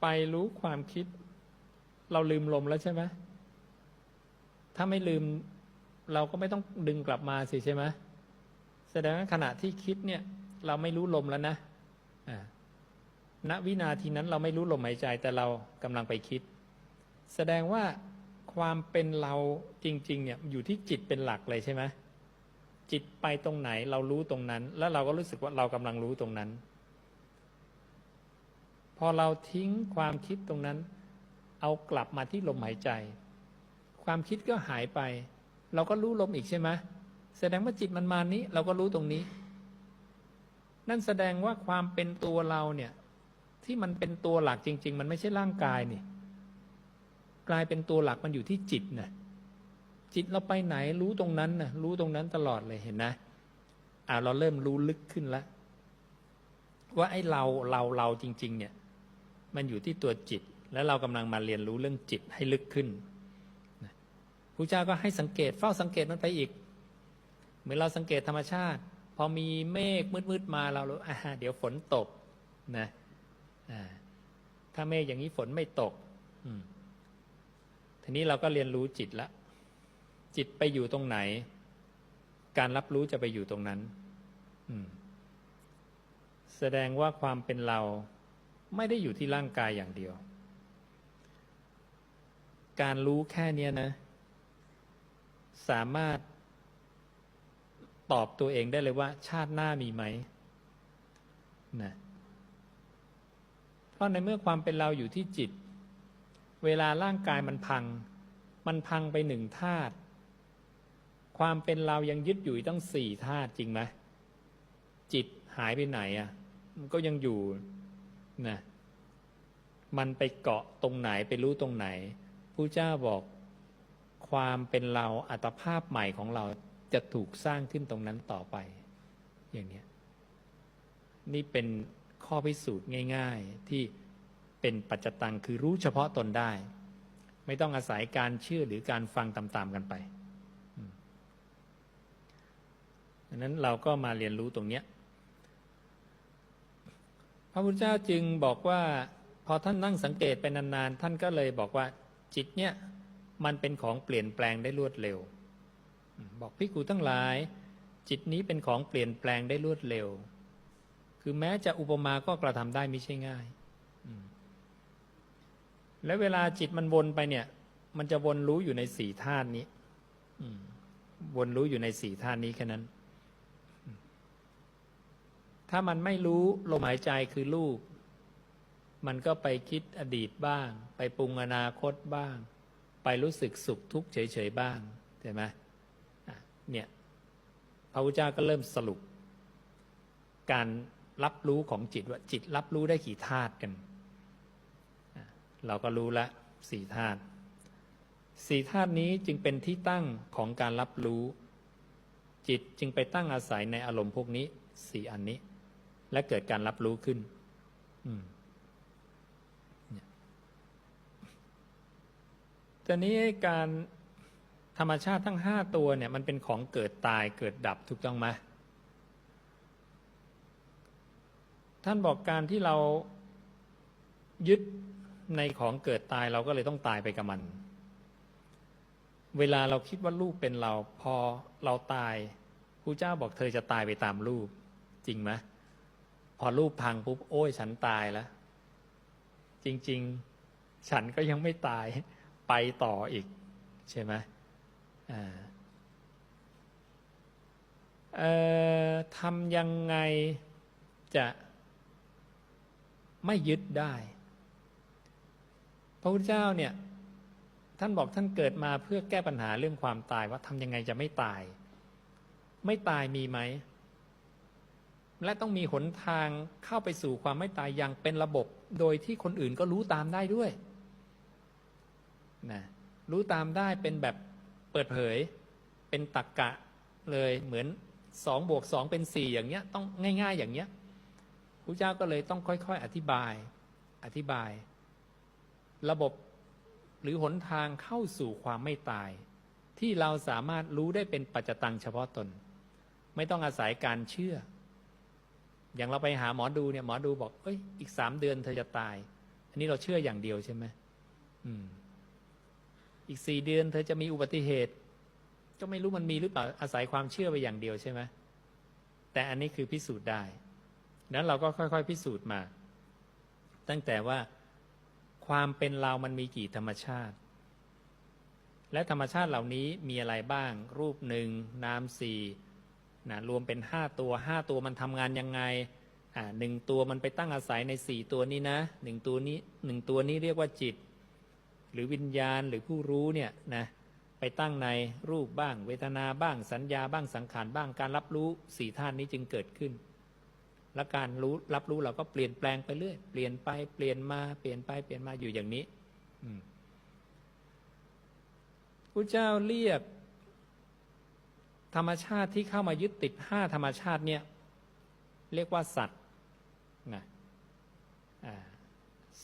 ไปรู้ความคิด เราลืมลมแล้วใช่ไหมถ้าไม่ลืมเราก็ไม่ต้องดึงกลับมาสิใช่ไหมแสดงว่าขณะที่คิดเนี่ย เราไม่รู้ลมแล้วนะณวินาทีนั้นเราไม่รู้ลมหายใจแต่เรากำลังไปคิด แสดงว่าความเป็นเราจริง ๆ เนี่ยอยู่ที่จิตเป็นหลักเลยใช่ไหมจิตไปตรงไหนเรารู้ตรงนั้น แล้วเราก็รู้สึกว่าเรากำลังรู้ตรงนั้น พอเราทิ้งความคิดตรงนั้น เอากลับมาที่ลมหายใจ ความคิดก็หายไป เราก็รู้ลมอีกใช่ไหมแสดงว่าจิตมันมานี้ เราก็รู้ตรงนี้ นั่นแสดงว่าความเป็นตัวเราเนี่ย ที่มันเป็นตัวหลักจริง ๆ มันไม่ใช่ร่างกายนี่กลายเป็นตัวหลักมันอยู่ที่จิตนะจิตเราไปไหนรู้ตรงนั้นนะรู้ตรงนั้นตลอดเลยเห็นนะอ่าเราเริ่มรู้ลึกขึ้นแล้วว่าไอ้เราเราเราจริง ๆ เนี่ย มันอยู่ที่ตัวจิต แล้วเรากำลังมาเรียนรู้เรื่องจิตให้ลึกขึ้นนะพระเจ้าก็ให้สังเกตเฝ้าสังเกตมันไปอีก เหมือนเราสังเกตธรรมชาติ พอมีเมฆมืดๆมาเราอ่าเดี๋ยวฝนตกนะถ้าเมฆอย่างนี้ฝนไม่ตกทีนี้เราก็เรียนรู้จิตละ จิตไปอยู่ตรงไหน การรับรู้จะไปอยู่ตรงนั้นแสดงว่าความเป็นเรา ไม่ได้อยู่ที่ร่างกายอย่างเดียว การรู้แค่เนี้ยนะ สามารถตอบตัวเองได้เลยว่า ชาติหน้ามีไหมนะเพราะในเมื่อความเป็นเราอยู่ที่จิต เวลาร่างกายมันพัง มันพังไปหนึ่งธาตุความเป็นเรายังยึดอยู่อีกตั้งสี่ธาตุจริงไหมจิตหายไปไหนอะ่ะ มันก็ยังอยู่ นะมันไปเกาะตรงไหนไปรู้ตรงไหนผู้เจ้าบอกความเป็นเราอัตภาพใหม่ของเราจะถูกสร้างขึ้นตรงนั้นต่อไป อย่างนี้นี่เป็นข้อพิสูจน์ง่าย ๆ ที่เป็นปัจจตังคือรู้เฉพาะตนได้ ไม่ต้องอาศัยการเชื่อหรือการฟังตามๆกันไปดังนั้นเราก็มาเรียนรู้ตรงเนี้ย พระพุทธเจ้าจึงบอกว่าพอท่านนั่งสังเกตไปนานๆท่านก็เลยบอกว่าจิตเนี่ยมันเป็นของเปลี่ยนแปลงได้รวดเร็ว บอกพิกูทั้งหลาย จิตนี้เป็นของเปลี่ยนแปลงได้รวดเร็ว คือแม้จะอุปมาก็กระทำได้ไม่ใช่ง่ายและเวลาจิตมันวนไปเนี่ย มันจะวนรู้อยู่ในสี่ธาตุนี้วนรู้อยู่ในสี่ธาตุนี้แค่นั้น ถ้ามันไม่รู้ลมหายใจคือรูป มันก็ไปคิดอดีตบ้าง ไปปรุงอนาคตบ้าง ไปรู้สึกสุขทุกข์เฉยๆบ้างใช่ไหมเนี่ยพระพุทธเจ้าก็เริ่มสรุป การรับรู้ของจิตว่าจิตรับรู้ได้กี่ธาตุกัน เราก็รู้ละสี่ธาตุสี่ธาตุนี้จึงเป็นที่ตั้งของการรับรู้ จิตจึงไปตั้งอาศัยในอารมณ์พวกนี้สี่อันนี้ และเกิดการรับรู้ขึ้นตอนนี้การธรรมชาติทั้งห้าตัวเนี่ยมันเป็นของเกิดตายเกิดดับถูกต้องไหมท่านบอกการที่เรายึดในของเกิดตายเราก็เลยต้องตายไปกับมัน เวลาเราคิดว่าลูกเป็นเรา พอเราตายครูเจ้าบอกเธอจะตายไปตามลูกจริงไหม พอลูกพังปุ๊บโอ้ยฉันตายแล้ว จริง ๆ ฉันก็ยังไม่ตายไปต่ออีก ใช่ไหมทำยังไงจะไม่ยึดได้ พระพุทธเจ้าเนี่ย ท่านบอกท่านเกิดมาเพื่อแก้ปัญหาเรื่องความตายว่าทำยังไงจะไม่ตาย ไม่ตายมีไหม และต้องมีหนทางเข้าไปสู่ความไม่ตายอย่างเป็นระบบ โดยที่คนอื่นก็รู้ตามได้ด้วยนะรู้ตามได้เป็นแบบเปิดเผย เป็นตักกะเลยเหมือนสองบวกสองเป็นสี่อย่างเงี้ย ต้องง่าย ๆ อย่างเงี้ยพระเจ้าก็เลยต้องค่อย ๆ อธิบาย อธิบาย ระบบหรือหนทางเข้าสู่ความไม่ตาย ที่เราสามารถรู้ได้เป็นปัจจตังเฉพาะตน ไม่ต้องอาศัยการเชื่อ อย่างเราไปหาหมอดูเนี่ยหมอดูบอกเอ้ยอีกสามเดือนเธอจะตาย อันนี้เราเชื่ออย่างเดียวใช่ไหมอืม อีกสี่เดือนเธอจะมีอุบัติเหตุ ก็ไม่รู้มันมีหรือเปล่าอาศัยความเชื่อไปอย่างเดียวใช่ไหมแต่อันนี้คือพิสูจน์ได้นั้นเราก็ค่อย ๆ พิสูจน์มา ตั้งแต่ว่าความเป็นเรามันมีกี่ธรรมชาติ และธรรมชาติเหล่านี้มีอะไรบ้าง รูปหนึ่งนามสี่ นะรวมเป็นห้าตัวห้าตัวมันทำงานยังไงอ่าหนึ่งตัวมันไปตั้งอาศัยในสี่ตัวนี้นะหนึ่งตัวนี้หนึ่งตัวนี้เรียกว่าจิต หรือวิญญาณหรือผู้รู้เนี่ยนะไปตั้งในรูปบ้าง เวทนาบ้างสัญญาบ้างสังขารบ้างการรับรู้สี่ธาตุนี้จึงเกิดขึ้น และการรู้รับรู้เราก็เปลี่ยนแปลงไปเรื่อยเปลี่ยนไปเปลี่ยนมาเปลี่ยนไปเปลี่ยนมาอยู่อย่างนี้อืมพระเจ้าเรียก ธรรมชาติที่เข้ามายึดติดห้าธรรมชาติเนี่ยเรียกว่าสัตว์นะ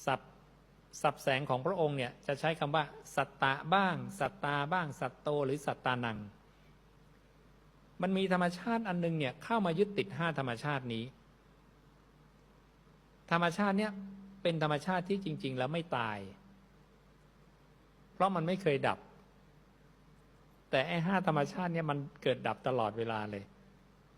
สับสับแสงของพระองค์เนี่ยจะใช้คำว่า สัตตะบ้าง สัตตาบ้าง สัตโตหรือสัตตานัง มันมีธรรมชาติอันนึงเนี่ยเข้ามายึดติดห้าธรรมชาตินี้ ธรรมชาติเนี่ยเป็นธรรมชาติที่จริง ๆ แล้วไม่ตาย เพราะมันไม่เคยดับ แต่ไอ้ห้าธรรมชาติเนี่ยมันเกิดดับตลอดเวลาเลย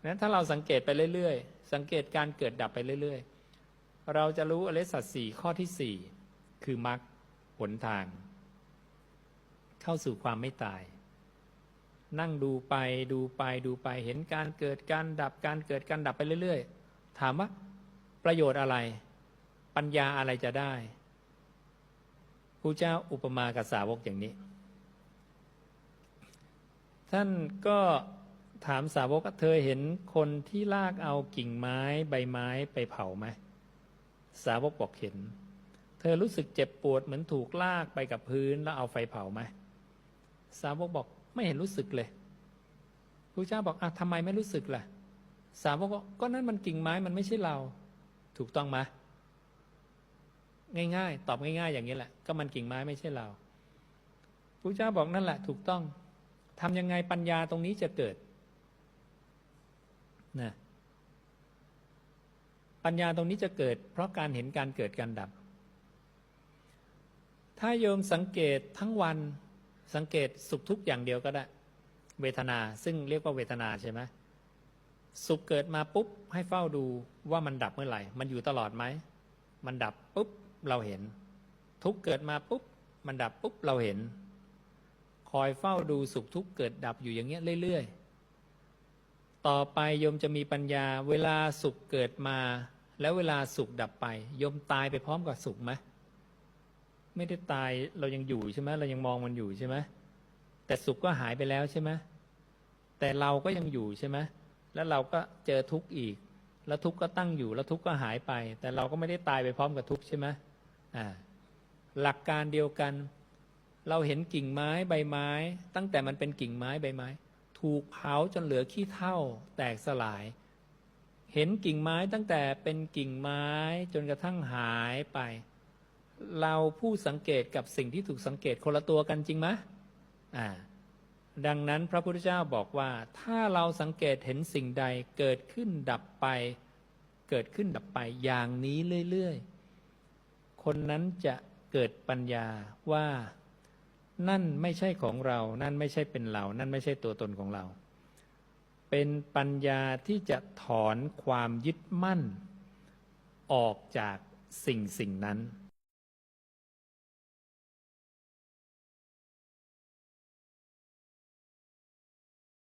นั้นถ้าเราสังเกตไปเรื่อยๆ สังเกตการเกิดดับไปเรื่อยๆ เราจะรู้อริสัจสี่ข้อที่สี่คือมรรคหนทาง เข้าสู่ความไม่ตาย นั่งดูไปดูไปดูไปเห็นการเกิดการดับการเกิดการดับไปเรื่อยๆ ถามว่าประโยชน์อะไร ปัญญาอะไรจะได้พระเจ้าอุปมากับสาวกอย่างนี้ ท่านก็ถามสาวกว่าเธอเห็นคนที่ลากเอากิ่งไม้ใบไม้ไปเผาไหมสาวกบอกเห็น เธอรู้สึกเจ็บปวดเหมือนถูกลากไปกับพื้นแล้วเอาไฟเผาไหมสาวกบอกไม่เห็นรู้สึกเลยพระเจ้าบอกอะทำไมไม่รู้สึกล่ะ สาวกบอกก็นั่นมันกิ่งไม้มันไม่ใช่เรา ถูกต้องไหมง่าย ๆ ตอบง่าย ๆ อย่างนี้แหละ ก็มันกิ่งไม้ไม่ใช่เราพระเจ้าบอกนั่นแหละ ถูกต้อง ทำยังไงปัญญาตรงนี้จะเกิดนะปัญญาตรงนี้จะเกิด เพราะการเห็นการเกิดการดับ ถ้าโยมสังเกตทั้งวันสังเกตสุขทุกข์อย่างเดียวก็ได้ เวทนาซึ่งเรียกว่าเวทนาใช่ไหมสุขเกิดมาปุ๊บให้เฝ้าดูว่ามันดับเมื่อไหร่ มันอยู่ตลอดไหม มันดับปุ๊บเราเห็น ทุกเกิดมาปุ๊บ มันดับปุ๊บเราเห็น คอยเฝ้าดูสุขทุกข์เกิดดับอยู่อย่างเงี้ยเรื่อยๆ ต่อไปโยมจะมีปัญญา เวลาสุขเกิดมา แล้วเวลาสุขดับไปโยมตายไปพร้อมกับสุขไหมไม่ได้ตายเรายังอยู่ใช่ไหมเรายังมองมันอยู่ใช่ไหมแต่สุขก็หายไปแล้วใช่ไหมแต่เราก็ยังอยู่ใช่ไหมแล้วเราก็เจอทุกข์อีก แล้วทุกข์ก็ตั้งอยู่ แล้วทุกข์ก็หายไป แต่เราก็ไม่ได้ตายไปพร้อมกับทุกข์ใช่ไหมอ่าหลักการเดียวกัน เราเห็นกิ่งไม้ใบไม้ ตั้งแต่มันเป็นกิ่งไม้ใบไม้ ถูกเผาจนเหลือขี้เถ้าแตกสลาย เห็นกิ่งไม้ตั้งแต่เป็นกิ่งไม้จนกระทั่งหายไป เราผู้สังเกตกับสิ่งที่ถูกสังเกตคนละตัวกันจริงไหมอ่าดังนั้นพระพุทธเจ้าบอกว่า ถ้าเราสังเกตเห็นสิ่งใดเกิดขึ้นดับไป เกิดขึ้นดับไปอย่างนี้เรื่อย ๆ คนนั้นจะเกิดปัญญาว่า นั่นไม่ใช่ของเรา นั่นไม่ใช่เป็นเรา นั่นไม่ใช่ตัวตนของเรา เป็นปัญญาที่จะถอนความยึดมั่น ออกจากสิ่งสิ่งนั้น